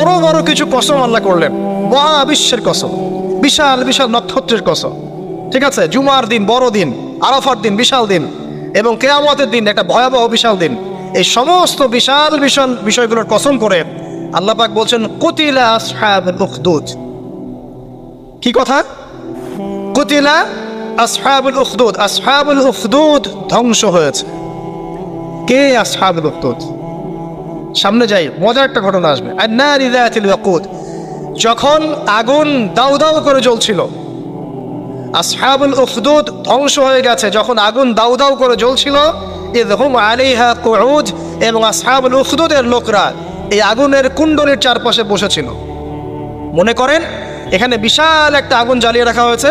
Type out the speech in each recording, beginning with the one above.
বড় বড় কিছু কসম আল্লাহ করলেন। মহাবিশ্বের কসম। বিশাল বিশাল নক্ষত্রের কসম। ঠিক আছে? জুমার দিন, বড় দিন, আরাফার দিন, বিশাল দিন এবং কেয়ামতের দিন, একটা ভয়াবহ বিশাল দিন। এই সমস্ত বিশাল বিশাল বিষয়গুলোর কসম করে আল্লাহ পাক বলছেন, কতিলা উখদুদ। কি কথা? কুতিলা আসহাবুল উখদুদ। আসহাবুল উখদুদ ধ্বংস হয়েছে। কে আসহাবুল উখদুদ? সামনে যাই, মজার একটা ঘটনা আসবে। ওয়াকুদ, যখন আগুন দাউ দাউ করে জ্বলছিল, আসহাবুল উখদুদ ধ্বংস হয়ে গেছে, যখন আগুন দাউ দাউ করে জ্বলছিল ইদহুম আলাইহা কুউদ এবং আসহাবুল উফদুদের লোকরা এই আগুনের কুণ্ডলীর চারপাশে বসেছিল। মনে করেন, এখানে বিশাল একটা আগুন জ্বালিয়ে রাখা হয়েছে,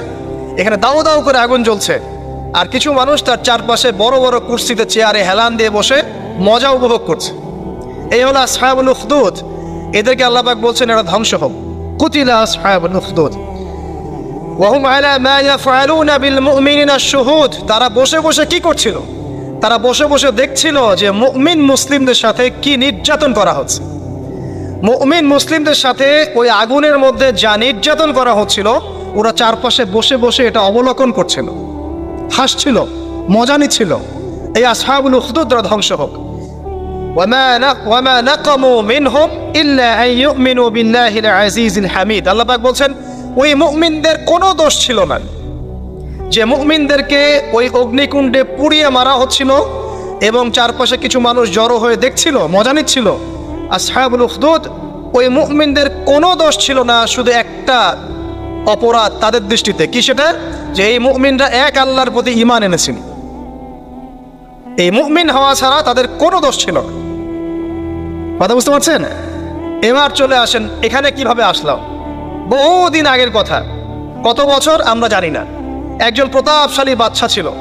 এখানে দাউ দাউ করে আগুন জ্বলছে, আর কিছু মানুষ তার চারপাশে বড় বড় কুর্সিতে চেয়ারে হেলান দিয়ে বসে মজা উপভোগ করছে। এই হলো আসহাবুল উখদুদ। এদেরকে আল্লাহবাক বলছেন, এরা ধ্বংস হোক। কুতিলা আসহাবুল উখদুদ। ওয়াহুম আলা মা ইয়াফআলুনা বিল মুমিনিনা শুহুদ। তারা বসে বসে কি করছিল? তারা বসে বসে দেখছিল যে মুমিন মুসলিমদের সাথে কি নির্যাতন করা হচ্ছে। মুমিন মুসলিমদের সাথে ওই আগুনের মধ্যে যা নির্যাতন করা হচ্ছিল, ওরা চারপাশে বসে বসে এটা অবলোকন করছিল। হাসছিল, মজা নিচ্ছিল। এই আসহাবুল উখদুদরা ধ্বংস হোক। আল্লাপাক বলছেন, ওই মুমিনদের কোনো দোষ ছিল না। যে মুমিনদেরকে ওই অগ্নিকুণ্ডে পুড়িয়ে মারা হচ্ছিল এবং চারপাশে কিছু মানুষ জড়ো হয়ে দেখছিল, মজা নিচ্ছিল আর সাহেবুল উখদুদ, ওই মুমিনদের কোনো দোষ ছিল না, শুধু একটা অপরাধ তাদের দৃষ্টিতে। কি সেটা? যে এই মুমিনরা এক আল্লাহর প্রতি ইমান এনেছিল। এই মুমিন হওয়া ছাড়া তাদের কোনো দোষ ছিল না। কথা বুঝতে পারছেন? এবার চলে আসেন, এখানে কীভাবে আসলাম? বহুদিন আগের কথা। কত বছর আমরা জানি না। একজন প্রতাপশালী বাচ্চা ছিল।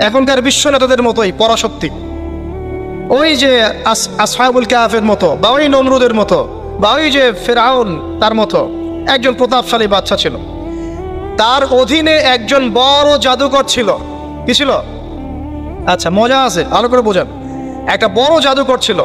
এখনকার বিশ্ব নেতাদের মতোই, পরাশক্তি। ওই যে আস- আসহাবুল কাফের মতো, বা ওই নমরুদের মতো, বা ওই যে ফেরাউন তার মতো, একজন প্রতাপশালী বাচ্চা ছিল। তার অধীনে একজন বড় জাদুকর ছিল। কি ছিল? আচ্ছা মজা আছে, ভালো করে বোঝান। একটা বড় জাদুকর ছিল।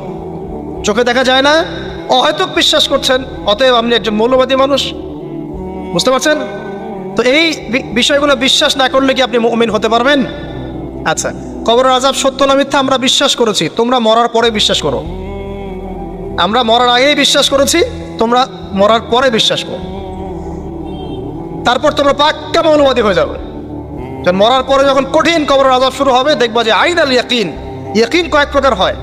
চোখে দেখা যায় না, অহেতুক বিশ্বাস করছেন, অতএব আপনি একজন মৌলবাদী মানুষ। বুঝতে পারছেন? তো এই বিষয়গুলো বিশ্বাস না করলে কি আপনি মুমিন হতে পারবেন? আচ্ছা কবরের আজাব সত্য না মিথ্যা আমরা বিশ্বাস করেছি, তোমরা মরার পরে বিশ্বাস করো। আমরা মরার আগেই বিশ্বাস করেছি, তোমরা মরার পরে বিশ্বাস করো। তারপর তোমরা পাক্কা মৌলবাদী হয়ে যাবে। মরার পরে যখন কঠিন কবরের আজাব শুরু হবে, দেখবা যে আইন আল ইয়াকিন ইয়াকিন কয়েক প্রকার হয়।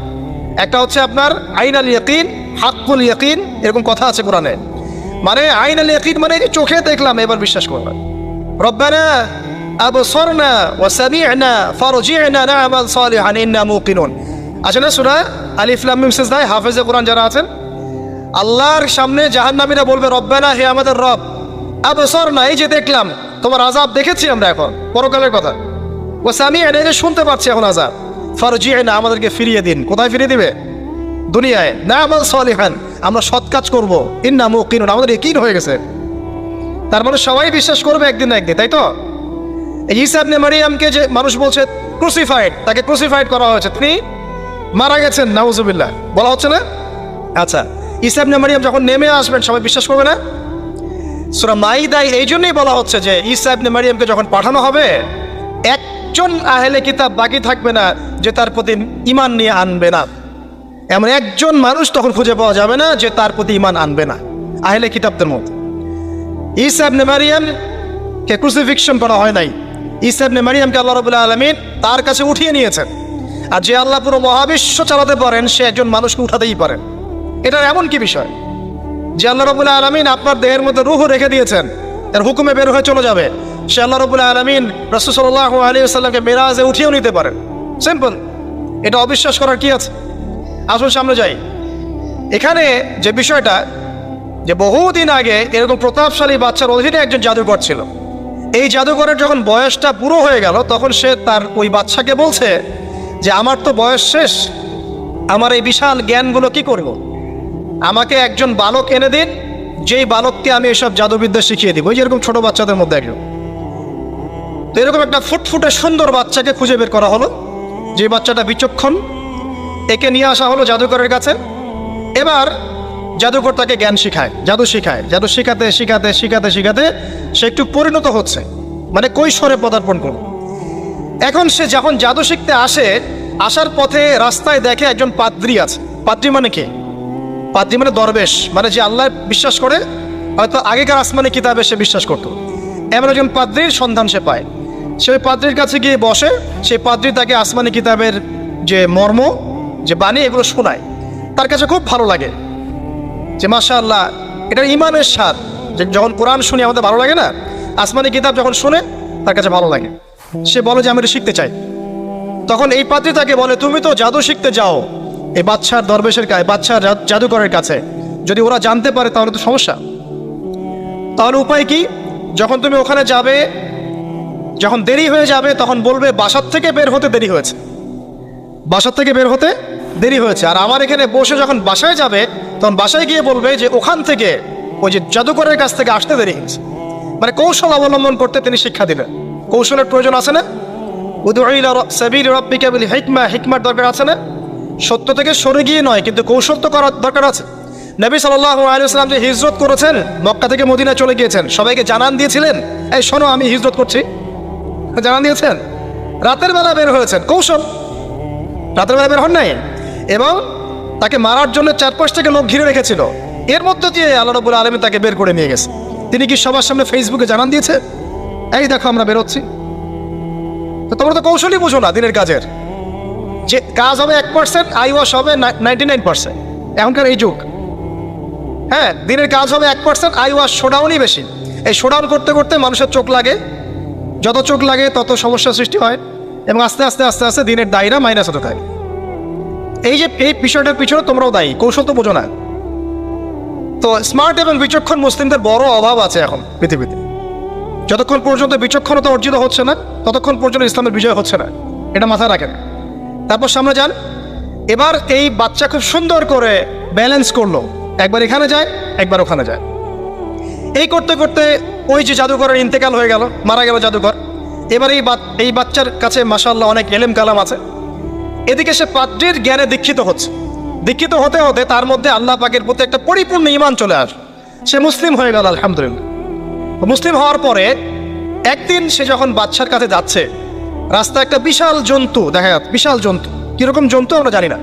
একটা হচ্ছে আপনার আইন আল ইয়াকিন, হাক্কুল ইয়কিন, এরকম কথা আছে কোরআনে। মানে আইন আল ইয়াকিন মানে যে চোখে দেখলাম, এবার বিশ্বাস করলাম রব্বানা আবসরনা ওয়া সামি'না ফারজি'না না'মাল সালিহান, ইন্না মুকিনুন। আছে না সূরা আলিফ লাম মিম সিজদায়? হাফেজে কোরআন যারা আছেন? আল্লাহর সামনে জাহান্নামীরা বলবে, রব্বানা, হে আমাদের রব আবসর না এই যে দেখলাম, তোমার আজাব দেখেছি আমরা এখন। পরকালের কথা। ও সামি এই যে শুনতে পাচ্ছি এখন আজাব ফরজি না আমাদেরকে ফিরিয়ে দিন। কোথায় ফিরিয়ে দিবে? দুনিয়ায়। না আমার সলিহান, আমরা সৎ কাজ করব। ইন্না মুকিনুন, আমাদের ইকিন হয়ে গেছে। তার মানে সবাই বিশ্বাস করবে একদিন না একদিন, তাই তো? এই ঈসা ইবনে মারিয়ামকে যে মানুষ বলছে ক্রুসিফাইড তাকে ক্রুসিফাইড করা হয়েছে, তিনি মারা গেছেন, নাউজুবিল্লাহ। বলা হচ্ছে না? আচ্ছা ঈসা ইবনে মারিয়াম যখন নেমে আসবেন, সবাই বিশ্বাস করবে না? সুরা মাইদায় এই জন্যই বলা হচ্ছে যে ঈসা ইবনে মারিয়ামকে যখন পাঠানো হবে একজন আহেলে কিতাব বাকি থাকবে না যে তার প্রতি ইমান নিয়ে আনবে না। এমন একজন মানুষ তখন খুঁজে পাওয়া যাবে না যে তার প্রতি ইমান আনবে না। আহেলে কিতাবদের মধ্যে ইবনে মারিয়ামকে ক্রুসিফিকশন করা হয় নাই। ঈসা ইবনে মারিয়ামকে আল্লাহ রবুল্লাহ আলমিন তার কাছে উঠিয়ে নিয়েছেন। আর যে আল্লাহ পুরো মহাবিশ্ব চালাতে পারেন, সে একজন মানুষকে উঠাতেই পারেন এটার এমন কি বিষয়? যে আল্লাহ রবুল্লাহ আলমিন আপনার দেহের মধ্যে রুহ রেখে দিয়েছেন তার হুকুমে বের হয়ে চলে যাবে। সে আল্লাহ রবুল্লাহ আলমিন রসুসল্লাহ আলী সাল্লামকে মেরাজে উঠিয়েও নিতে পারেন। সিম্পল এটা অবিশ্বাস করার কি আছে? আসুন সামনে যাই। এখানে যে বিষয়টা, যে বহুদিন আগে এরকম প্রতাপশালী বাচ্চার অধীনে একজন জাদুঘর ছিল। এই জাদুঘরের যখন বয়সটা পুরো হয়ে গেল, তখন সে তার ওই বাচ্চাকে বলছে যে, আমার তো বয়স শেষ। আমার এই বিশাল জ্ঞানগুলো কি করব। আমাকে একজন বালক এনে দিন, যেই বালককে আমি এসব জাদুবিদ্যা শিখিয়ে দিব। যেরকম ছোট বাচ্চাদের মধ্যে একজন। তো এরকম একটা ফুটফুটে সুন্দর বাচ্চাকে খুঁজে বের করা হলো। যে বাচ্চাটা বিচক্ষণ, একে নিয়ে আসা হলো জাদুকরের কাছে। এবার জাদুকর তাকে জ্ঞান শিখায়, জাদু শিখায়, জাদু শিখাতে শিখাতে শিখাতে শিখাতে সে একটু পরিণত হচ্ছে মানে কৈশোরে পদার্পণ করল। এখন সে যখন জাদু শিখতে আসে, আসার পথে রাস্তায় দেখে একজন পাদ্রি আছে। পাদ্রি মানে কে? পাদ্রি মানে দরবেশ মানে যে আল্লাহ বিশ্বাস করে, হয়তো আগেকার আসমানি কিতাবে সে বিশ্বাস করতো। এমন একজন পাদ্রির সন্ধান সে পায়। সে ওই পাদ্রির কাছে গিয়ে বসে, সেই পাদ্রি তাকে আসমানি কিতাবের যে মর্ম, যে বাণী, এগুলো শোনায়। তার কাছে খুব ভালো লাগে যে মাশা আল্লাহ এটা ইমানের স্বাদ। যে যখন কোরআন শুনি, আমাদের ভালো লাগে না? আসমানি কিতাব যখন শুনে, তার কাছে ভালো লাগে। সে বলে যে, আমি এটা শিখতে চাই। তখন এই পাত্রী তাকে বলে, তুমি তো জাদু শিখতে যাও, এই বাচ্চার দরবেশের কাছে বাচ্চার জাদুকরের কাছে। যদি ওরা জানতে পারে, তাহলে তো সমস্যা। তাহলে উপায় কি? যখন তুমি ওখানে যাবে, যখন দেরি হয়ে যাবে, তখন বলবে, বাসার থেকে বের হতে দেরি হয়েছে। বাসার থেকে বের হতে দেরি হয়েছে। আর আমার এখানে বসে যখন বাসায় যাবে, তখন বাসায় গিয়ে বলবে যে, ওখান থেকে ওই যে জাদুকরের কাছ থেকে আসতে দেরি হয়েছে। মানে কৌশল অবলম্বন করতে তিনি শিক্ষা দিলেন। কৌশলের প্রয়োজন আছে না? হিকমা। হিকমার দরকার আছে না? সত্য থেকে সরে গিয়ে নয়, কিন্তু কৌশল তো করার দরকার আছে। নবী সাল্লাহ আলিয়াল্লাম যে হিজরত করেছেন, মক্কা থেকে মদিনা চলে গিয়েছেন, সবাইকে জানান দিয়েছিলেন, এই শোনো, আমি হিজরত করছি। জানান দিয়েছেন। রাতের বেলা বের হয়েছেন, কৌশল। রাতের বেলা বের হন নাই। এবং তাকে মারার জন্য চারপাশ থেকে লোক ঘিরে রেখেছিল। এর মধ্যে দিয়ে আল্লাহ রবুল আলমী তাকে বের করে নিয়ে গেছে। তিনি কি সবার সামনে ফেসবুকে জানান দিয়েছে? এই দেখো, আমরা বেরোচ্ছি। তো তোমরা তো কৌশলই বুঝো না দিনের কাজের। যে কাজ হবে এক পার্সেন্ট আই ওয়াশ হবে নাইনটি নাইন পার্সেন্ট এখনকার এই যুগ। হ্যাঁ দিনের কাজ হবে এক পার্সেন্ট আই ওয়াশ শোডাউনই বেশি। এই শোডাউন করতে করতে মানুষের চোখ লাগে। যত চোখ লাগে, তত সমস্যা সৃষ্টি হয় এবং আস্তে আস্তে আস্তে আস্তে দিনের দায়ীরা মাইনাস হতে থাকে। এই যে, এই বিষয়টার পিছনে তোমরাও দায়ী, কৌশল তো বোঝো না। তো স্মার্ট এবং বিচক্ষণ মুসলিমদের বড় অভাব আছে এখন পৃথিবীতে। যতক্ষণ পর্যন্ত বিচক্ষণতা অর্জিত হচ্ছে না, ততক্ষণ পর্যন্ত ইসলামের বিজয় হচ্ছে না। এটা মাথায় রাখেন। তারপর সামনে যান। এবার এই বাচ্চা খুব সুন্দর করে ব্যালেন্স করল। একবার এখানে যায়, একবার ওখানে যায়। এই করতে করতে ওই যে জাদুঘরের ইন্তেকাল হয়ে গেল, মারা গেল জাদুঘর। এবার এই এই বাচ্চার কাছে মাসাল্লাহ অনেক এলেম কালাম আছে। এদিকে সে পাদ্রির জ্ঞানে দীক্ষিত হচ্ছে। দীক্ষিত হতে হতে তার মধ্যে আল্লাহ পাকের প্রতি একটা পরিপূর্ণ ইমান চলে আস সে মুসলিম হয়ে গেল, আলহামদুলিল্লাহ। মুসলিম হওয়ার পরে একদিন সে যখন বাচ্চার কাছে যাচ্ছে, রাস্তায় একটা বিশাল জন্তু, দেখা যাচ্ছে, বিশাল জন্তু। কীরকম জন্তু আমরা জানি না।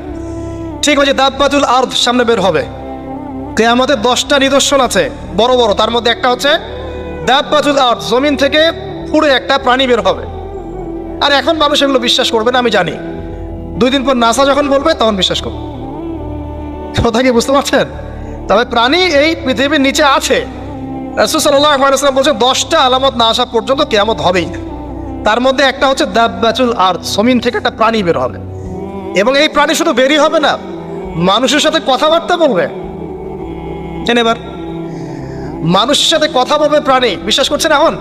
ঠিক আছে দাব্বাতুল আর্থ সামনে বের হবে। আমাদের দশটা নিদর্শন আছে। বড় বড়। তার মধ্যে একটা হচ্ছে দাব্বাতুল আর্থ জমিন থেকে পুরো একটা প্রাণী বের হবে। আর এখন মানুষ এগুলো বিশ্বাস করবে না, আমি জানি। দুই দিন পর নাসা যখন বলবে, তখন বিশ্বাস করবে। কথা কি বুঝতে পারছেন? তবে প্রাণী এই পৃথিবীর নিচে আছে। রাসুল সাল্লাম বলছে দশটা আলামত না আসা পর্যন্ত কেয়ামত হবেই। না তার মধ্যে একটা হচ্ছে দাব্বাচুল আর জমিন থেকে একটা প্রাণী বের হবে। এবং এই প্রাণী শুধু বেরই হবে না, মানুষের সাথে কথাবার্তা বলবে। চেন এবার। মানুষের সাথে কথা বলবে প্রাণী, বিশ্বাস করছেন এখন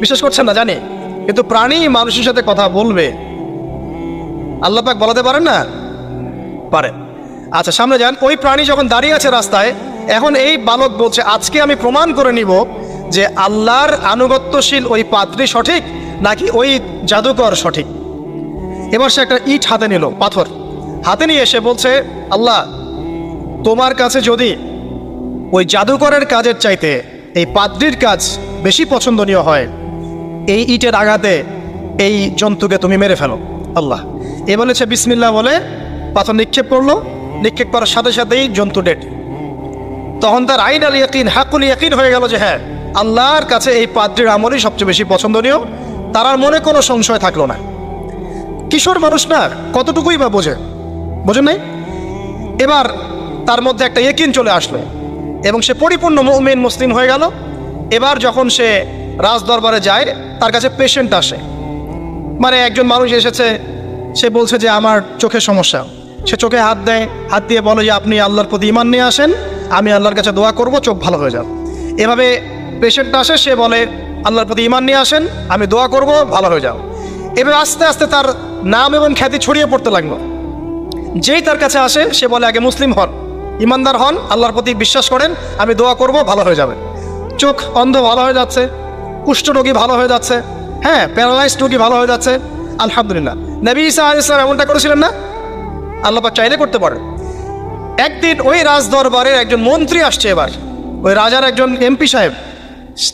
বিশ্বাস করছেন না, জানি। কিন্তু প্রাণী মানুষের সাথে কথা বলবে। আল্লাহ পাক বলাতে পারেন না? পারেন আচ্ছা সামনে যান। ওই প্রাণী যখন দাঁড়িয়ে আছে রাস্তায়, এখন এই বালক বলছে, আজকে আমি প্রমাণ করে নিব যে আল্লাহর আনুগত্যশীল ওই পাত্রী সঠিক নাকি ওই জাদুকর সঠিক। এবার সে একটা ইট হাতে নিল, পাথর। হাতে নিয়ে এসে বলছে, আল্লাহ, তোমার কাছে যদি ওই জাদুকরের কাজের চাইতে এই পাদ্রির কাজ বেশি পছন্দনীয় হয়। এই ইটের আঘাতে এই জন্তুকে তুমি মেরে ফেলো। আল্লাহ। এ বলেছে বিসমিল্লা বলে, পাথর নিক্ষেপ করল। নিক্ষেপ করার সাথে সাথেই জন্তু ডেট তখন তার আইন আল ইয়াকিন হাকুল ইয়াকিন হয়ে গেল যে হ্যাঁ আল্লাহর কাছে এই পাদ্রির আমলই সবচেয়ে বেশি পছন্দনীয়। তার আর মনে কোনো সংশয় থাকল না। কিশোর মানুষ না, কতটুকুই বা বোঝে? বোঝেন নাই? এবার তার মধ্যে একটা একিন চলে আসলো। এবং সে পরিপূর্ণ মুমিন মুসলিম হয়ে গেল। এবার যখন সে রাজ দরবারে যায়, তার কাছে পেশেন্ট আসে। মানে একজন মানুষ এসেছে, সে বলছে যে, আমার চোখের সমস্যা। সে চোখে হাত দেয়, হাত দিয়ে বলে যে, আপনি আল্লাহর প্রতি ইমান নিয়ে আসেন, আমি আল্লাহর কাছে দোয়া করব, চোখ ভালো হয়ে যাবে। এভাবে পেশেন্ট আসে, সে বলে, আল্লাহর প্রতি ইমান নিয়ে আসেন, আমি দোয়া করব, ভালো হয়ে যাও। এবার আস্তে আস্তে তার নাম এবং খ্যাতি ছড়িয়ে পড়তে লাগল। যেই তার কাছে আসে, সে বলে, আগে মুসলিম হন। ইমানদার হন, আল্লাহর প্রতি বিশ্বাস করেন, আমি দোয়া করব, ভালো হয়ে যাবে। চোখ অন্ধ ভালো হয়ে যাচ্ছে, কুষ্ঠ রোগী ভালো হয়ে যাচ্ছে হ্যাঁ প্যারালাইজড রোগী ভালো হয়ে যাচ্ছে, আলহামদুলিল্লাহ। নবী ইসা আলি ইসলাম এমনটা করেছিলেন না? আল্লাপাক চাইলে করতে পারে একদিন ওই রাজ দরবারের একজন মন্ত্রী আসছে এবার, ওই রাজার একজন এমপি সাহেব,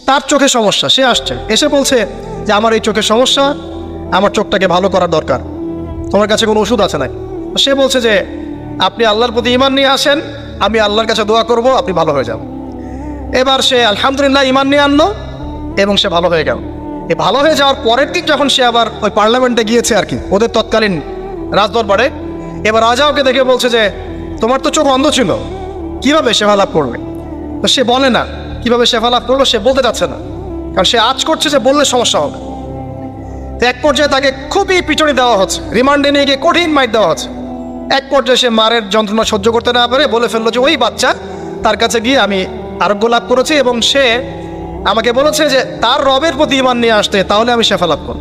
তার চোখে সমস্যা, সে আসছে, এসে বলছে যে, আমার এই চোখের সমস্যা, আমার চোখটাকে ভালো করার দরকার, তোমার কাছে কোনো ওষুধ আছে নাকি? সে বলছে যে আপনি আল্লাহর প্রতি ইমান নিয়ে আসেন, আমি আল্লাহর কাছে দোয়া করব, আপনি ভালো হয়ে যাবেন। এবার সে আলহামদুলিল্লাহ ইমান নিয়ে আনলো এবং সে ভালো হয়ে গেল। এ ভালো হয়ে যাওয়ার পরের দিন যখন সে আবার ওই পার্লামেন্টে গিয়েছে আর কি, ওদের তৎকালীন রাজদরবারে, এবার রাজা ওকে দেখে বলছে যে, তোমার তো চোখ অন্ধ ছিল, কীভাবে সেবা লাভ করবে? তো সে বলে না, কীভাবে সেবা লাভ করল সে বলতে যাচ্ছে না, কারণ সে আজ করছে যে বললে সমস্যা হবে। তো এক পর্যায়ে তাকে খুবই পিটনি দেওয়া হচ্ছে, রিমান্ডে নিয়ে গিয়ে কঠিন মাইট দেওয়া হচ্ছে। এক পর্যায়ে সে মারের যন্ত্রণা সহ্য করতে না পারে, বলে ফেলল যে ওই বাচ্চা তার কাছে গিয়ে আমি আরোগ্য লাভ করেছি এবং সে আমাকে বলেছে যে তার রবের প্রতি ইমান নিয়ে আসতে, তাহলে আমি শেফা লাভ করব।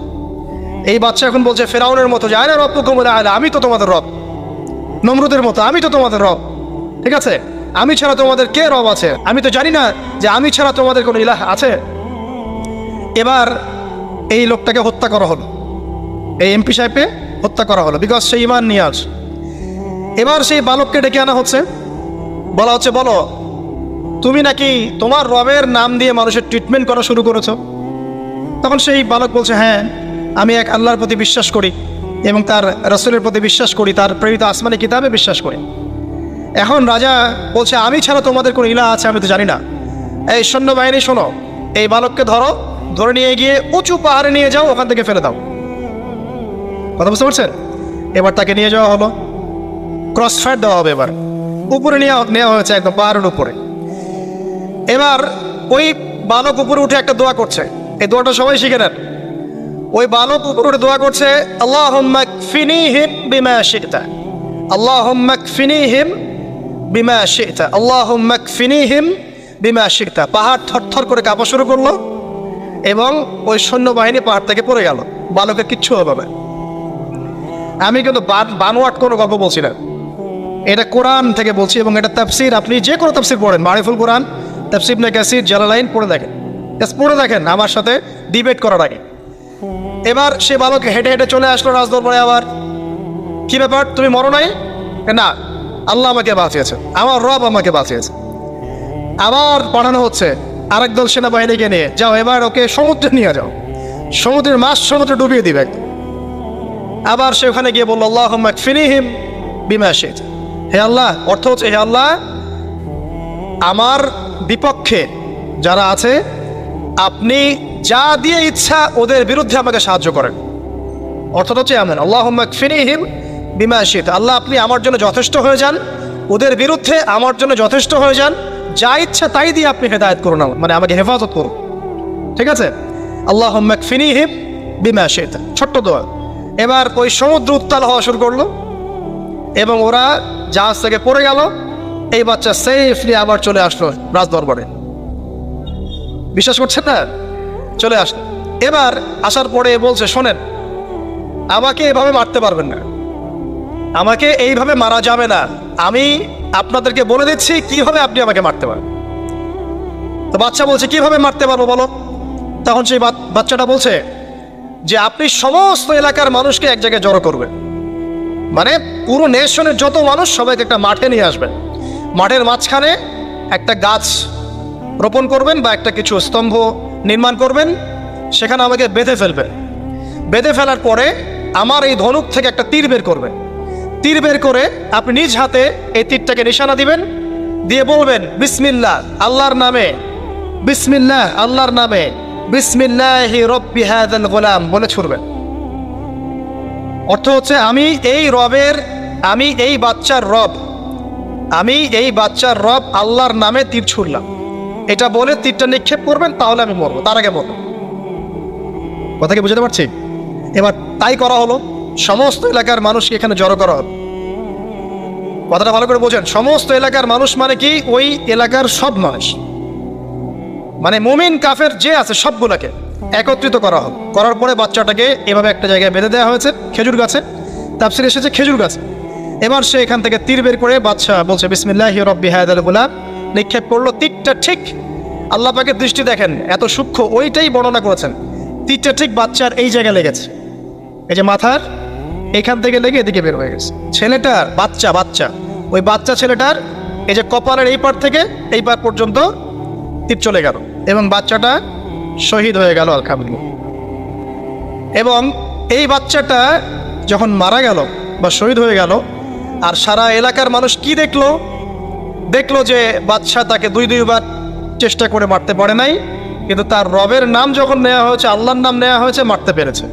এই বাচ্চা এখন বলছে, ফেরাউনের মতো যায় না রব কুমুরে আলে আমি তো তোমাদের রব। নমরুদের মতো, আমি তো তোমাদের রব। ঠিক আছে? আমি ছাড়া তোমাদের কে রব আছে? আমি তো জানি না যে আমি ছাড়া তোমাদের কোনো ইলাহ আছে? এবার এই লোকটাকে হত্যা করা হলো। এই এমপি সাহেবকে হত্যা করা হলো বিকজ সে ইমান নিয়ে আস এবার সেই বালককে ডেকে আনা হচ্ছে। বলা হচ্ছে, বলো, তুমি নাকি তোমার রবের নাম দিয়ে মানুষের ট্রিটমেন্ট করা শুরু করেছ? তখন সেই বালক বলছে হ্যাঁ আমি এক আল্লাহর প্রতি বিশ্বাস করি এবং তার রসুলের প্রতি বিশ্বাস করি, তার প্রেরিত আসমানি কিতাবে বিশ্বাস করি। এখন রাজা বলছে, আমি ছাড়া তোমাদের কোনো ইলা আছে, আমি তো জানি না। এই সৈন্যবাহিনী, শোনো, এই বালককে ধরো, ধরে নিয়ে গিয়ে উঁচু পাহাড়ে নিয়ে যাও, ওখান থেকে ফেলে দাও। কথা বুঝতে পারছেন? এবার তাকে নিয়ে যাওয়া হলো। ক্রস ফায়ার দেওয়া হবে এবার। উপরে নিয়ে নেওয়া হয়েছে একদম পাহাড়ের উপরে। এবার ওই বালক উপরে উঠে একটা দোয়া করছে। এই দোয়াটা সবাই শিখে নেন। ওই বালক উপরে উঠে দোয়া করছে আল্লাহ ফিনি হিম বিমা শিখতা আল্লাহ ফিনি হিম বিমা শিখতা আল্লাহ ফিনি হিম বিমা শিখতা পাহাড় থরথর করে কাঁপা শুরু করল এবং ওই সৈন্যবাহিনী পাহাড় থেকে পড়ে গেল। বালকের কিচ্ছু হবে আমি কিন্তু বান- বানোয়াট কোনো গল্প বলছি না। এটা কোরআন থেকে বলছি এবং এটা তাফসির। আপনি যে কোনো তাফসির পড়েন, মারিফুল কোরআন, তাফসির নে কাসির জালালাইন পড়ে দেখেন। পড়ে দেখেন আমার সাথে ডিবেট করার আগে। এবার সে বালক হেঁটে হেঁটে চলে আসলো রাজদরবারে আবার। কি ব্যাপার? তুমি মরো নাই? না, আল্লাহ আমাকে বাঁচিয়েছে। আমার রব আমাকে বাঁচিয়েছে। আবার পাঠানো হচ্ছে আরেক দল সেনাবাহিনীকে নিয়ে। যাও, এবার ওকে সমুদ্রে নিয়ে যাও। সমুদ্রের মাছ সমুদ্রে ডুবিয়ে দিবে। আবার সে ওখানে গিয়ে বলল আল্লাহ ফিনিহিম বিমা বিমাশিদ হে আল্লাহ, অর্থ হচ্ছে হে আল্লাহ, আমার বিপক্ষে যারা আছে, আপনি যা দিয়ে ইচ্ছা ওদের বিরুদ্ধে আমাকে সাহায্য করেন। অর্থটা হচ্ছে আমেন আল্লাহ ফিনিহিম বিমাশিদ আল্লাহ, আপনি আমার জন্য যথেষ্ট হয়ে যান, ওদের বিরুদ্ধে আমার জন্য যথেষ্ট হয়ে যান, যা ইচ্ছা তাই দিয়ে আপনি হেদায়ত করুন মানে আমাকে হেফাজত করুন। ঠিক আছে? আল্লাহ ফিনিহিম বিমাশিদ ছোট্ট দোয়া। এবার ওই সমুদ্র উত্তাল হওয়া শুরু করল, এবং ওরা জাহাজ থেকে পড়ে গেল। এই বাচ্চা সেফলি আবার চলে আসলো রাজদরবারে। বিশ্বাস করছেন না? চলে আসলো। এবার আসার পরে বলছে, শোনেন, আমাকে এভাবে মারতে পারবেন না। আমাকে এইভাবে মারা যাবে না। আমি আপনাদেরকে বলে দিচ্ছি, কীভাবে আপনি আমাকে মারতে পারেন তো বাচ্চা বলছে, কীভাবে মারতে পারব বলো? তখন সেই বাচ্চাটা বলছে যে, আপনি সমস্ত এলাকার মানুষকে এক জায়গায় জড়ো করবেন। মানে পুরো নেশনের যত মানুষ সবাইকে একটা মাঠে নিয়ে আসবেন। মাঠের মাঝখানে একটা গাছ রোপণ করবেন বা একটা কিছু স্তম্ভ নির্মাণ করবেন, সেখানে আমাকে বেঁধে ফেলবেন। বেঁধে ফেলার পরে আমার এই ধনুক থেকে একটা তীর বের করবেন। তীর বের করে আপনি নিজ হাতে এই তীরটাকে নিশানা দিবেন, দিয়ে বলবেন, বিসমিল্লাহ, আল্লাহর নামে। বিসমিল্লাহ, আল্লাহর নামে। বিসমিল্লাহি রব্বি হাদাল গোলাম, বলে ছুড়বেন। অর্থ হচ্ছে আমি এই রবের, আমি এই বাচ্চার রব, আমি এই বাচ্চার রব আল্লাহর নামে তীর ছুড়লাম। এটা বলে তীরটা নিক্ষেপ করবেন, তাহলে আমি মরবো। তার আগে মরবো। কথা কি বুঝতে পারছি? এবার তাই করা হলো, সমস্ত এলাকার মানুষকে এখানে জড়ো করা হলো। কথাটা ভালো করে বোঝেন, সমস্ত এলাকার মানুষ মানে কি? ওই এলাকার সব মানুষ। মানে মুমিন, কাফের যে আছে সবগুলোকে। একত্রিত করা হবে করার পরে বাচ্চাটাকে এভাবে একটা জায়গায় বেঁধে দেওয়া হয়েছে, খেজুর গাছে। তাপসির এসেছে খেজুর গাছ। এবার সে এখান থেকে তীর বের করে বাচ্চা বলছে, বিসমিল্লাহ রব্বি হায়াদ গুলাম। নিক্ষেপ করল তীরটা ঠিক। আল্লাহ পাকের দৃষ্টি দেখেন, এত সূক্ষ্ম, ওইটাই বর্ণনা করেছেন। তীরটা ঠিক বাচ্চার এই জায়গায় লেগেছে। এই যে মাথার, এখান থেকে লেগে এদিকে বের হয়ে গেছে। ছেলেটার বাচ্চা বাচ্চা। ওই বাচ্চা ছেলেটার এই যে কপালের এই পার থেকে এই পার পর্যন্ত তীর চলে গেল। এবং বাচ্চাটা শহীদ হয়ে গেল আলহামদুলিল্লাহ। এবং এই বাচ্চাটা যখন মারা গেল বা শহীদ হয়ে গেল, আর সারা এলাকার মানুষ কি দেখল? দেখল যে বাচ্চা তাকে দুই দুইবার চেষ্টা করে মারতে পারে নাই, কিন্তু তার রবের নাম যখন নেওয়া হয়েছে, আল্লাহর নাম নেওয়া হয়েছে, মারতে পেরেছে।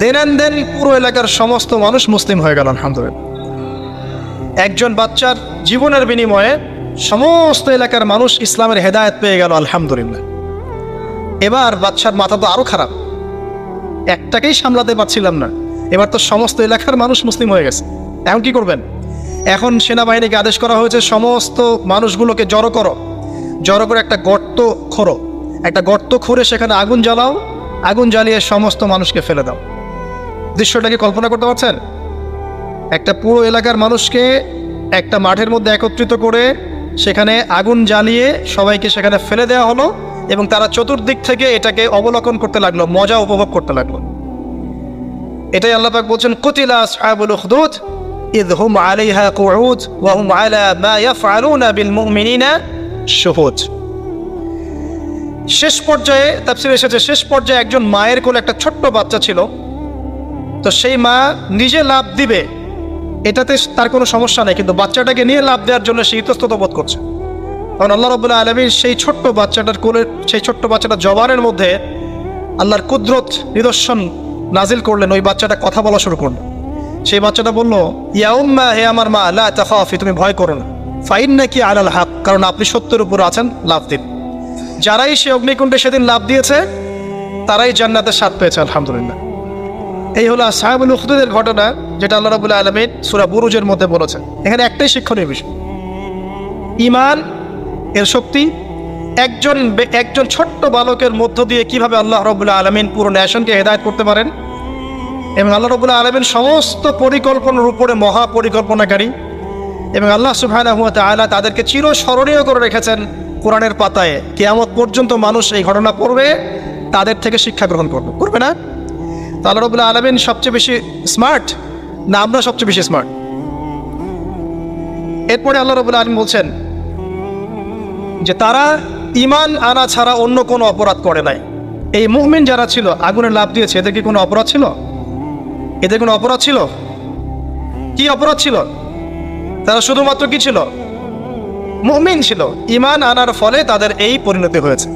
দেন দেন পুরো এলাকার সমস্ত মানুষ মুসলিম হয়ে গেল আলহামদুলিল্লাহ। একজন বাচ্চার জীবনের বিনিময়ে সমস্ত এলাকার মানুষ ইসলামের হেদায়েত পেয়ে গেল আলহামদুলিল্লাহ। এবার বাচ্চার মাথা তো আরও খারাপ। একটাকেই সামলাতে পারছিলাম না। এবার তো সমস্ত এলাকার মানুষ মুসলিম হয়ে গেছে। এখন কি করবেন? এখন সেনাবাহিনীকে আদেশ করা হয়েছে, সমস্ত মানুষগুলোকে জড়ো করো। জড়ো করে একটা গর্ত খোরো একটা গর্ত খুঁড়ে সেখানে আগুন জ্বালাও। আগুন জ্বালিয়ে সমস্ত মানুষকে ফেলে দাও। দৃশ্যটাকে কল্পনা করতে পারছেন? একটা পুরো এলাকার মানুষকে একটা মাঠের মধ্যে একত্রিত করে সেখানে আগুন জ্বালিয়ে সবাইকে সেখানে ফেলে দেওয়া হলো। এবং তারা চতুর্দিক থেকে এটাকে অবলোকন করতে লাগল, মজা উপভোগ করতে লাগল। এটাই আল্লাপাক বলছেন, কুতিলা শেষ পর্যায়ে, তাফসীরে এসেছে, শেষ পর্যায়ে একজন মায়ের কোলে একটা ছোট্ট বাচ্চা ছিল। তো সেই মা নিজে লাভ দিবে, এটাতে তার কোনো সমস্যা নেই, কিন্তু বাচ্চাটাকে নিয়ে লাভ দেওয়ার জন্য সে ইতস্তত বোধ করছে। কারণ আল্লাহ রবুল্লাহ আলমীর সেই ছোট্ট বাচ্চাটার কোলের সেই ছোট্ট বাচ্চাটা জবানের মধ্যে আল্লাহর কুদরত নিদর্শন নাজিল করলেন, ওই বাচ্চাটা কথা বলা শুরু করল। সেই বাচ্চাটা বলল ইয়াউম্মা হে আমার মা আল্লাহ তুমি ভয় করো না। ফাইন নাকি আলাল হাক, কারণ আপনি সত্যের উপর আছেন, লাভ দিন। যারাই সে অগ্নিকুণ্ডে সেদিন লাভ দিয়েছে, তারাই জান্নাতের স্বাদ পেয়েছে, আলহামদুলিল্লাহ। এই হলো সাহেবুল উখদুদের ঘটনা, যেটা আল্লাহ রাবুল্লাহ আলমিন সুরা বুরুজের মধ্যে বলেছে এখানে একটাই শিক্ষণীয় বিষয়। ইমান এর শক্তি একজন একজন ছোট্ট বালকের মধ্য দিয়ে কীভাবে আল্লাহ রবুল্লাহ আলমিন পুরো ন্যাশনকে হেদায়ত করতে পারেন? এবং আল্লাহ রবুল্লাহ আলমিন সমস্ত পরিকল্পনার উপরে মহা পরিকল্পনাকারী। এবং আল্লাহ সুবহানাহু ওয়া তাআলা তাদেরকে চিরস্মরণীয় করে রেখেছেন কোরআনের পাতায়। কেয়ামত পর্যন্ত মানুষ এই ঘটনা পড়বে, তাদের থেকে শিক্ষা গ্রহণ করবে। করবে না? তো আল্লাহ রবুল্লাহ আলমিন সবচেয়ে বেশি স্মার্ট না আমরা সবচেয়ে বেশি স্মার্ট এরপরে আল্লাহ রবুল্লাহ আলম বলছেন যে তারা ইমান আনা ছাড়া অন্য কোনো অপরাধ করে নাই। এই মুহমিন যারা ছিল, আগুনে লাভ দিয়েছে, এদের কি কোনো অপরাধ ছিল? এদের কোনো অপরাধ ছিল? কি অপরাধ ছিল? তারা শুধুমাত্র কি ছিল? মুহমিন ছিল। ইমান আনার ফলে তাদের এই পরিণতি হয়েছে।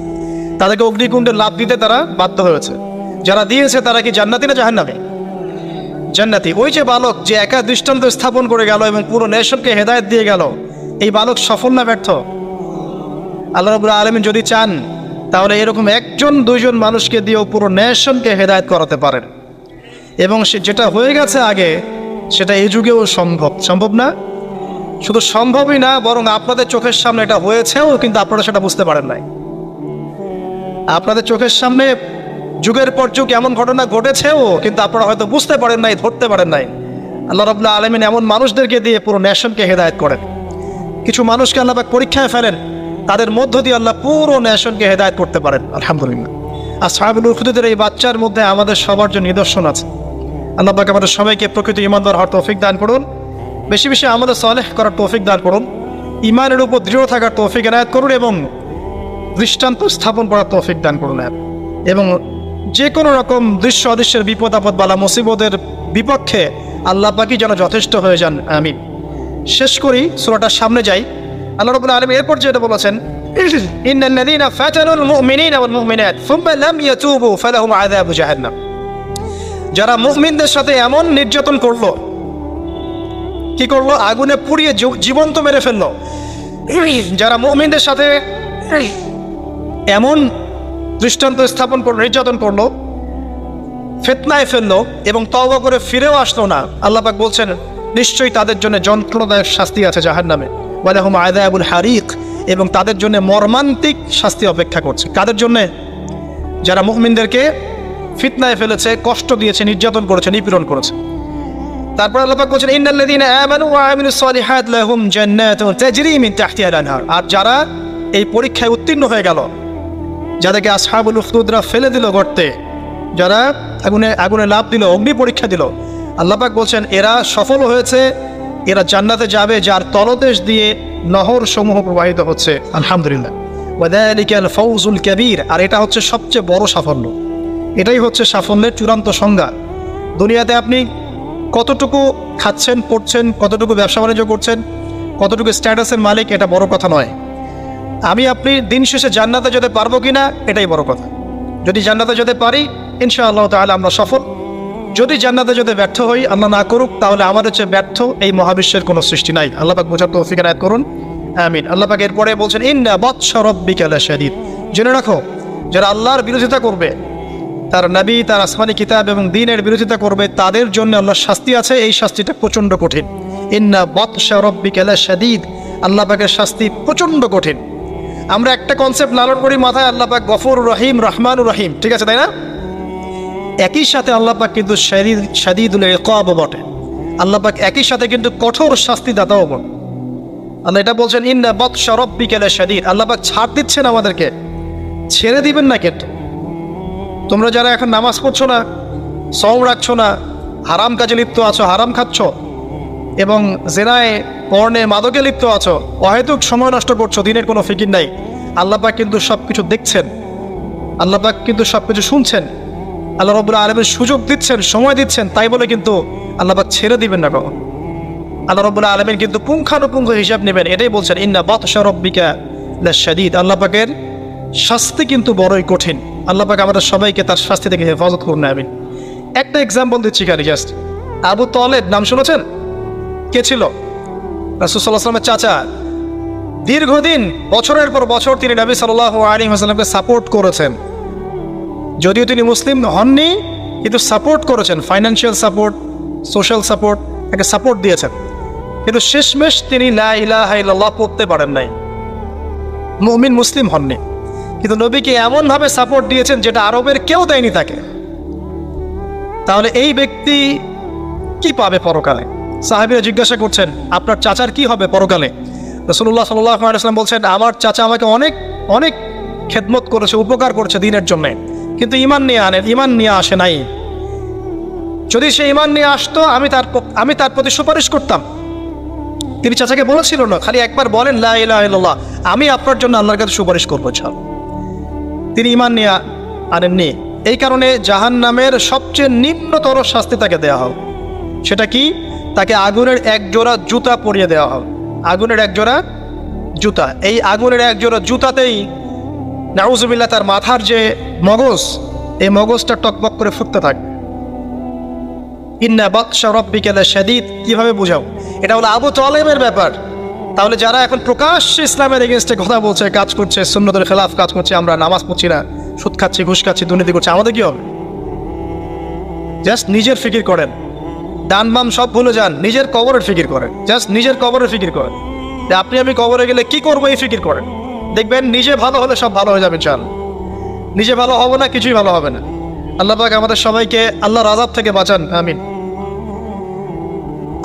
তাদেরকে অগ্নিকুণ্ডে লাভ দিতে তারা বাধ্য হয়েছে। যারা দিয়েছে, তারা কি জান্নাতি না জাহান্নাবে জান্নাতি। ওই যে বালক যে একা দৃষ্টান্ত স্থাপন করে গেল এবং পুরো নেশনকে হেদায়েত দিয়ে গেল, এই বালক সফল না ব্যর্থ? আল্লাহ রবুল্লাহ আলমিন যদি চান, তাহলে এরকম একজন, দুইজন মানুষকে দিয়েও পুরো নেশনকে হেদায়েত করাতে পারেন। এবং সে যেটা হয়ে গেছে আগে, সেটা এই যুগেও সম্ভব। সম্ভব না? শুধু সম্ভবই না, বরং আপনাদের চোখের সামনে এটা হয়েছেও, কিন্তু আপনারা সেটা বুঝতে পারেন নাই। আপনাদের চোখের সামনে যুগের পর যুগ এমন ঘটনা ঘটেছেও, কিন্তু আপনারা হয়তো বুঝতে পারেন নাই, ধরতে পারেন নাই। আল্লাহ রবুল্লাহ আলমিন এমন মানুষদেরকে দিয়ে পুরো ন্যাশনকে হেদায়ত করেন। কিছু মানুষকে আল্লাহ পরীক্ষায় ফেলেন। তাদের মধ্য দিয়ে আল্লাহ পুরো ন্যাশনকে হেদায়ত করতে পারেন, আলহামদুলিল্লাহ। আর সাহাবুল খুদের এই বাচ্চার মধ্যে আমাদের সবার জন্য নিদর্শন আছে। আল্লাহ পাক আমাদের সবাইকে প্রকৃত ইমানদার হওয়ার তৌফিক দান করুন। বেশি বেশি আমাদের সলেহ করার তৌফিক দান করুন। ইমানের উপর দৃঢ় থাকার তৌফিক এনায়ত করুন এবং দৃষ্টান্ত স্থাপন করার তৌফিক দান করুন এবং যে কোনো রকম দৃশ্য অদৃশ্যের বিপদ আপদ বালা মুসিবতের বিপক্ষে আল্লাহ পাকি যেন যথেষ্ট হয়ে যান আমি শেষ করি, সুরাটার সামনে যাই। আল্লাহ রবুল্লাহ আলম এরপর যেটা বলেছেন ইন্নাল্লাযীনা ফাতানুল মুমিনিনা ওয়াল মুমিনাত সুম্মা লাম ইয়াতুবু ফালাহুম আযাবু জাহান্নাম. যারা মুমিনদের সাথে এমন নির্যাতন করল কি করল? আগুনে পুড়িয়ে জীবন্ত মেরে ফেলল। যারা মুমিনদের সাথে এমন দৃষ্টান্ত স্থাপন করল নির্যাতন করল ফেতনায় ফেলল এবং তওবা করে ফিরেও আসলো না আল্লাহ পাক বলছেন নিশ্চয়ই তাদের জন্য যন্ত্রণাদায়ক শাস্তি আছে জাহার নামে ওয়ালাহুম আয়দাবুল হারিক, এবং তাদের জন্য মর্মান্তিক শাস্তি অপেক্ষা করছে। কাদের জন্যে? যারা মুমিনদেরকে ফিতনায় ফেলেছে, কষ্ট দিয়েছে, নির্যাতন করেছে, নিপীড়ন করেছে। তারপর আল্লাহ পাক বলছেন লাহুম আর যারা এই পরীক্ষায় উত্তীর্ণ হয়ে গেল, যাদেরকে আসহাবুল উখদুদরা ফেলে দিল গর্তে, যারা আগুনে আগুনে লাভ দিল, অগ্নি পরীক্ষা দিল, আল্লাহ পাক বলছেন, এরা সফল হয়েছে এরা জান্নাতে যাবে, যার তলদেশ দিয়ে নহর সমূহ প্রবাহিত হচ্ছে। আলহামদুলিল্লাহ। ফৌজুল আর এটা হচ্ছে সবচেয়ে বড় সাফল্য। এটাই হচ্ছে সাফল্যের চূড়ান্ত সংজ্ঞা। দুনিয়াতে আপনি কতটুকু খাচ্ছেন, পড়ছেন, কতটুকু ব্যবসা বাণিজ্য করছেন, কতটুকু স্ট্যাটাসের মালিক, এটা বড় কথা নয়। আমি আপনি দিন শেষে জান্নাতে যেতে পারব কি না এটাই বড় কথা। যদি জান্নাতে যেতে পারি, ইনশাআল্লাহ তাহলে আমরা সফল। যদি জান্নাতে যেতে ব্যর্থ হই, আল্লাহ না করুক, তাহলে আমাদের চেয়ে ব্যর্থ এই মহাবিশ্বের কোনো সৃষ্টি নাই। আল্লাহ পাক বোঝার তৌফিক আয়াত করুন। আমিন। আল্লাহ পাক এরপরে বলছেন, ইন্না বৎসর রব্বিকালা শাদীদ জেনে রাখো, যারা আল্লাহর বিরোধিতা করবে, তার নবী, তার আসমানি কিতাব এবং দিনের বিরোধিতা করবে, তাদের জন্য আল্লাহর শাস্তি আছে, এই শাস্তিটা প্রচণ্ড কঠিন। ইন্না বৎসা রব্বিকালা শাদীদ আল্লাহ পাকের শাস্তি প্রচণ্ড কঠিন। আমরা একটা কনসেপ্ট লালন করি মাথায়, আল্লাহ পাক গফর রহিম, রহমানুর রহিম। ঠিক আছে, তাই না? একই সাথে আল্লাহ পাক কিন্তু শাদীদ শাদীদুল ইকাব বটে। আল্লাহ পাক একই সাথে কিন্তু কঠোর শাস্তি দাতাও বটে। আল্লাহ এটা বলছেন, ইন্না বৎসা রব্বিকালা বিকেলে আল্লাহ পাক ছাড় দিচ্ছেন আমাদেরকে। ছেড়ে দিবেন না কেটে। তোমরা যারা এখন নামাজ পড়ছো না সম রাখছো না, হারাম কাজে লিপ্ত আছো, হারাম খাচ্ছ, এবং জেনায় পর্ণে মাদকে লিপ্ত আছো, অহেতুক সময় নষ্ট করছ, দিনের কোনো ফিকির নাই আল্লাপাক কিন্তু সব কিছু দেখছেন আল্লাপাক কিন্তু সব কিছু শুনছেন। আল্লাহ রবুল্লা আলমের সুযোগ দিচ্ছেন, সময় দিচ্ছেন, তাই বলে কিন্তু আল্লাপাক ছেড়ে দিবেন না কখন আল্লাহ রবুল্লা আলমের কিন্তু পুঙ্খানুপুঙ্খ হিসাব নেবেন, এটাই বলছেন, ইন্না বাতশা রব্বিকা শাদিদ আল্লাহ পাকের শাস্তি কিন্তু বড়ই কঠিন। আল্লাহ পাক আমাদের সবাইকে তার শাস্তি থেকে হেফাজত করুন, আমিন। একটা এক্সাম্পল দিচ্ছি খালি জাস্ট আবু তলেব, নাম শুনেছেন? কে ছিল? রাসুসাল্লাহামের চাচা। দীর্ঘদিন, বছরের পর বছর তিনি নবী সাল্লাহ আলী হাসালামকে সাপোর্ট করেছেন। যদিও তিনি মুসলিম হননি, কিন্তু সাপোর্ট করেছেন ফাইন্যান্সিয়াল সাপোর্ট সোশ্যাল সাপোর্ট তাকে সাপোর্ট দিয়েছেন। কিন্তু শেষমেশ তিনি লা পড়তে পারেন নাই। মুমিন মুসলিম হননি। কিন্তু নবীকে এমনভাবে সাপোর্ট দিয়েছেন যেটা আরবের কেউ দেয়নি তাকে। তাহলে এই ব্যক্তি কি পাবে পরকালে? সাহাবিরা জিজ্ঞাসা করছেন, আপনার চাচার কি হবে পরকালে? রসুল্লাহ সাল্লাম বলছেন, আমার চাচা আমাকে অনেক অনেক খেদমত করেছে, উপকার করেছে দিনের জন্যে। কিন্তু ইমান নিয়ে আনেন ইমান নিয়ে আসে নাই। যদি সে ইমান নিয়ে আসতো, আমি তার আমি তার প্রতি সুপারিশ করতাম। তিনি চাচাকে বলেছিল না, খালি একবার বলেন, লা ইলাহা ইল্লাল্লাহ, আমি আপনার জন্য আল্লাহর কাছে সুপারিশ করব, ছাড়। তিনি ইমান নিয়ে আনেননি। এই কারণে জাহান নামের সবচেয়ে নিম্নতর শাস্তি তাকে দেওয়া হোক সেটা কি? তাকে আগুনের এক জোড়া জুতা পরিয়ে দেওয়া হোক আগুনের এক জোড়া জুতা। এই আগুনের এক জোড়া জুতাতেই নাউজুবিল্লাহ, তার মাথার যে মগজ, এই মগজটা টকবক করে ফুটতে থাকবে ইন্না বাদশা রব্বিকালা শাদীদ কীভাবে বুঝাও? এটা হলো আবু তলেমের ব্যাপার। তাহলে যারা এখন প্রকাশ্যে ইসলামের এগেনস্টে কথা বলছে, কাজ করছে, সুন্নতের খেলাফ কাজ করছে, আমরা নামাজ পড়ছি না, সুদ খাচ্ছি, ঘুষ খাচ্ছি, দুর্নীতি করছি, আমাদের কি হবে? জাস্ট নিজের ফিকির করেন। ডান বাম সব ভুলে যান, নিজের কবরের ফিকির করেন। জাস্ট নিজের কবরের ফিকির করেন। আপনি আমি কবরে গেলে কি করব এই ফিকির করেন? দেখবেন, নিজে ভালো হলে সব ভালো হয়ে যাবে চাল নিজে ভালো হবে না, কিছুই ভালো হবে না। আল্লাহ পাক আমাদের সবাইকে, আল্লাহর আজাব থেকে বাঁচান, আমিন।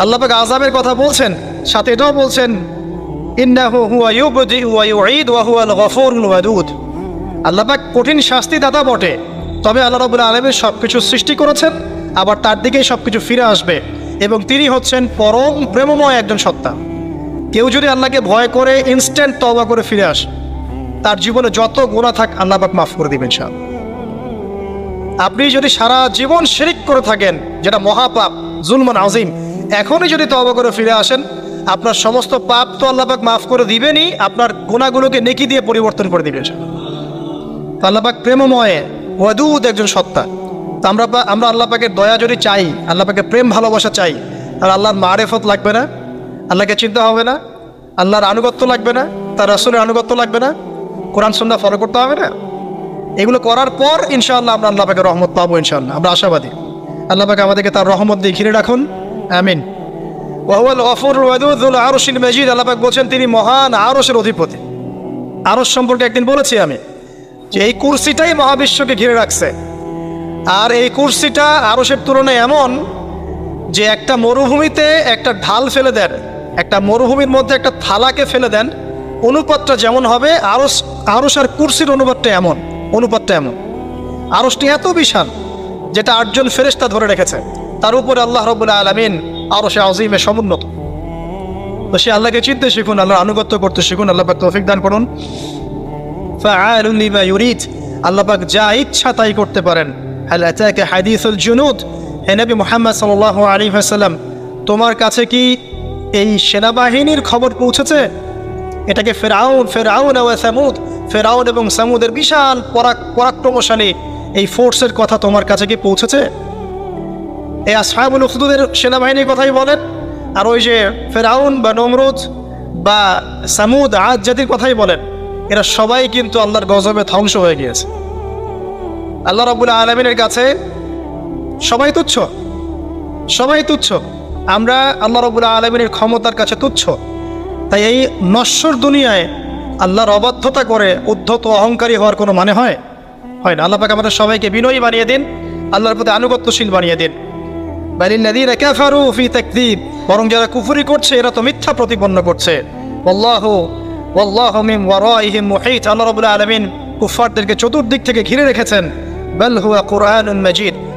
আল্লাহ পাক আজাবের কথা বলছেন, সাথে এটাও বলছেন, ইন্নাহু হুয়া ইউবদি ওয়া ইউঈদ, ওয়া হুয়াল গফুরুল আল্লাহ পাক কঠিন শাস্তি দাতা বটে। তবে আল্লাহ রাব্বুল আলামিন সবকিছু সৃষ্টি করেছেন, আবার তার দিকেই সবকিছু ফিরে আসবে এবং তিনি হচ্ছেন পরম প্রেমময় একজন সত্তা। কেউ যদি আল্লাহকে ভয় করে ইনস্ট্যান্ট তওবা করে ফিরে আসে, তার জীবনে যত গোনা থাক আল্লাহ পাক মাফ করে দিবেন সব আপনি যদি সারা জীবন শিরিক করে থাকেন, যেটা মহাপাপ জুলমান আজিম, এখনই যদি তবা করে ফিরে আসেন, আপনার সমস্ত পাপ তো আল্লাপাক মাফ করে দিবেনই, আপনার গুণাগুলোকে নেকি দিয়ে পরিবর্তন করে দিবেন আল্লাপাক প্রেমময়ে ওয়াদুদ একজন সত্তা। তো আমরা আমরা আল্লাপাকের দয়া যদি চাই আল্লাপাকে প্রেম ভালোবাসা চাই, আর আল্লাহর মারেফত লাগবে না। আল্লাহকে চিন্তা হবে না। আল্লাহর আনুগত্য লাগবে না, তার রাসুলের আনুগত্য লাগবে না, কোরআন সন্ধ্যা ফলো করতে হবে না। এগুলো করার পর ইনশাআল্লাহ আমরা আল্লাহ পাকে রহমত পাবো ইনশাআল্লাহ, আমরা আশাবাদী। আল্লাহ পাকে আমাদেরকে তার রহমত দিয়ে ঘিরে রাখুন, আমিন। ওয়াহুয়াল গফুর ওয়াদুদুল আরশিল মাজিদ, আল্লাহ বলছেন, তিনি মহান আরশের অধিপতি। আরশ সম্পর্কে একদিন বলেছি আমি, যে এই কুরসিটাই মহাবিশ্বকে ঘিরে রাখছে। আর এই কুরসিটা আরশের তুলনায় এমন যে একটা মরুভূমিতে একটা ঢাল ফেলে দেন। একটা মরুভূমির মধ্যে একটা থালাকে ফেলে দেন। অনুপাতটা যেমন হবে, আরস আরস আর কুরসির অনুপাতটা এমন অনুপাতটা এমন। আরসটি এত বিশাল যেটা আটজন ফেরেশতা ধরে রেখেছে। তার উপরে আল্লাহ রবুল্লা আলমিন আরও সে আজিমে সমুন্নত। তো সে আল্লাহকে চিনতে শিখুন, আল্লাহর আনুগত্য করতে শিখুন, আল্লাহ তৌফিক দান করুন। আল্লাহ যা ইচ্ছা তাই করতে পারেন। হাদিসুল জুনুদ, হে নবী মুহাম্মদ সাল্লাল্লাহু আলাইহি ওয়াসাল্লাম, তোমার কাছে কি এই সেনাবাহিনীর খবর পৌঁছেছে? এটাকে ফেরাউন ফেরাউন ও সামুদ, ফেরাউন এবং সামুদের বিশাল পরাক, পরাক্রমশালী এই ফোর্সের কথা তোমার কাছে কি পৌঁছেছে? এই আসহাবুল উখদুদের সেনাবাহিনীর কথাই বলেন। আর ওই যে ফেরাউন বা নমরুদ বা সামুদ আজ জাতির কথাই বলেন। এরা সবাই কিন্তু আল্লাহর গজবে ধ্বংস হয়ে গিয়েছে। আল্লাহ রবুল্লা আলমিনের কাছে সবাই তুচ্ছ? সবাই তুচ্ছ? আমরা আল্লাহ রবুল্লা আলমিনের ক্ষমতার কাছে তুচ্ছ। তাই এই নশ্বর দুনিয়ায় আল্লাহর অবাধ্যতা করে উদ্ধত অহংকারী হওয়ার কোনো মানে হয়? হয় না। আল্লাহ আমাদের সবাইকে বিনয়ী বানিয়ে দিন, আল্লাহর প্রতি আনুগত্যশীল বানিয়ে দিন। বরং যারা কুফুরি করছে, এরা তো মিথ্যা প্রতিপন্ন করছে। আল্লাহ কুফফারদেরকে চতুর্দিক থেকে ঘিরে রেখেছেন।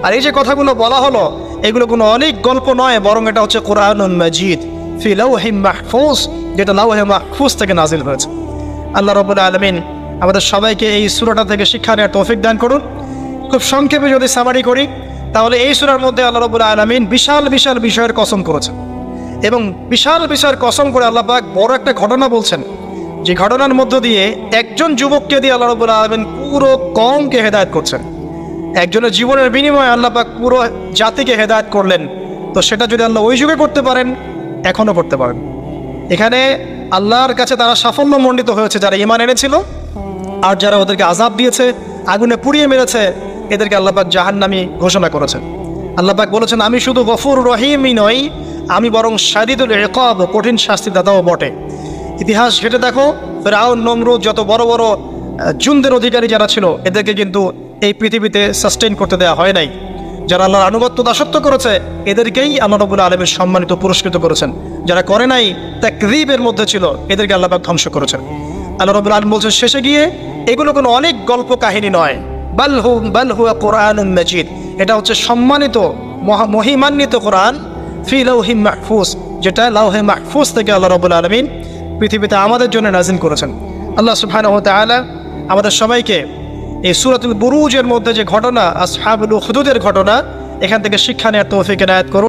আর এই যে কথাগুলো বলা হলো এগুলো কোনো অনেক গল্প নয়, বরং এটা হচ্ছে কুরআনুন মজিদ, ফি লাওহিম মাহফুজ, যেটা লাওহে মাহফুজ থেকে নাজিল হয়েছে। আল্লাহ রাব্বুল আলামিন আমাদের সবাইকে এই সূরাটা থেকে শিক্ষা নেওয়ার তৌফিক দান করুন। খুব সংক্ষেপে যদি সামারি করি, তাহলে এই সুরার মধ্যে আল্লাহ রবুল্লা আলমিন বিশাল বিশাল বিষয়ের কসম করেছেন। এবং বিশাল বিষয়ের কসম করে আল্লাহ পাক বড় একটা ঘটনা বলছেন। যে ঘটনার মধ্য দিয়ে একজন যুবককে দিয়ে আল্লাহ রবুল্লা আলমিন পুরো কমকে হেদায়ত করছেন। একজনের জীবনের বিনিময়ে আল্লাহ পাক পুরো জাতিকে হেদায়ত করলেন। তো সেটা যদি আল্লাহ ওই যুগে করতে পারেন, এখনও করতে পারেন। এখানে আল্লাহর কাছে তারা সাফল্য মণ্ডিত হয়েছে, যারা ইমান এনেছিল আর যারা ওদেরকে আজাব দিয়েছে, আগুনে পুড়িয়ে মেরেছে, এদেরকে আল্লাপাক জাহান্নামি ঘোষণা করেছেন আল্লাপাক বলেছেন, আমি শুধু গফুর রহিমই নই, আমি বরং শারিদুল রেকব কঠিন শাস্তিদাতাও বটে। ইতিহাস ঘেটে দেখো, ফেরাউন, নমরুদ, যত বড় বড় জুনদের অধিকারী যারা ছিল, এদেরকে কিন্তু এই পৃথিবীতে সাস্টেইন করতে দেওয়া হয় নাই। যারা আল্লাহর আনুগত্য দাসত্ব করেছে, এদেরকেই আল্লাহ রবুল আলমের সম্মানিত পুরস্কৃত করেছেন। যারা করে নাই তা তাকরিবের মধ্যে ছিল, এদেরকে আল্লাপাক ধ্বংস করেছেন। আল্লাহ রবুল আলম বলছেন, শেষে গিয়ে এগুলো কোনো অনেক গল্প কাহিনী নয়। বালহু বালহু কোরআন মাজিদ। এটা হচ্ছে সম্মানিত, মহা- মহিমান্বিত কোরআন, ফি লাউহি মাহফুজ, যেটা লাউহে মাহফুজ থেকে আল্লাহ রবুল আলমিন পৃথিবীতে আমাদের জন্য নাজিল করেছেন। আল্লাহ তাআলা আমাদের সবাইকে এই সুরাতুল বুরুজের মধ্যে যে ঘটনা, আসহাবুল হুদুদের ঘটনা, এখান থেকে শিক্ষা নেওয়ার তৌফিক এনায়ত করুন।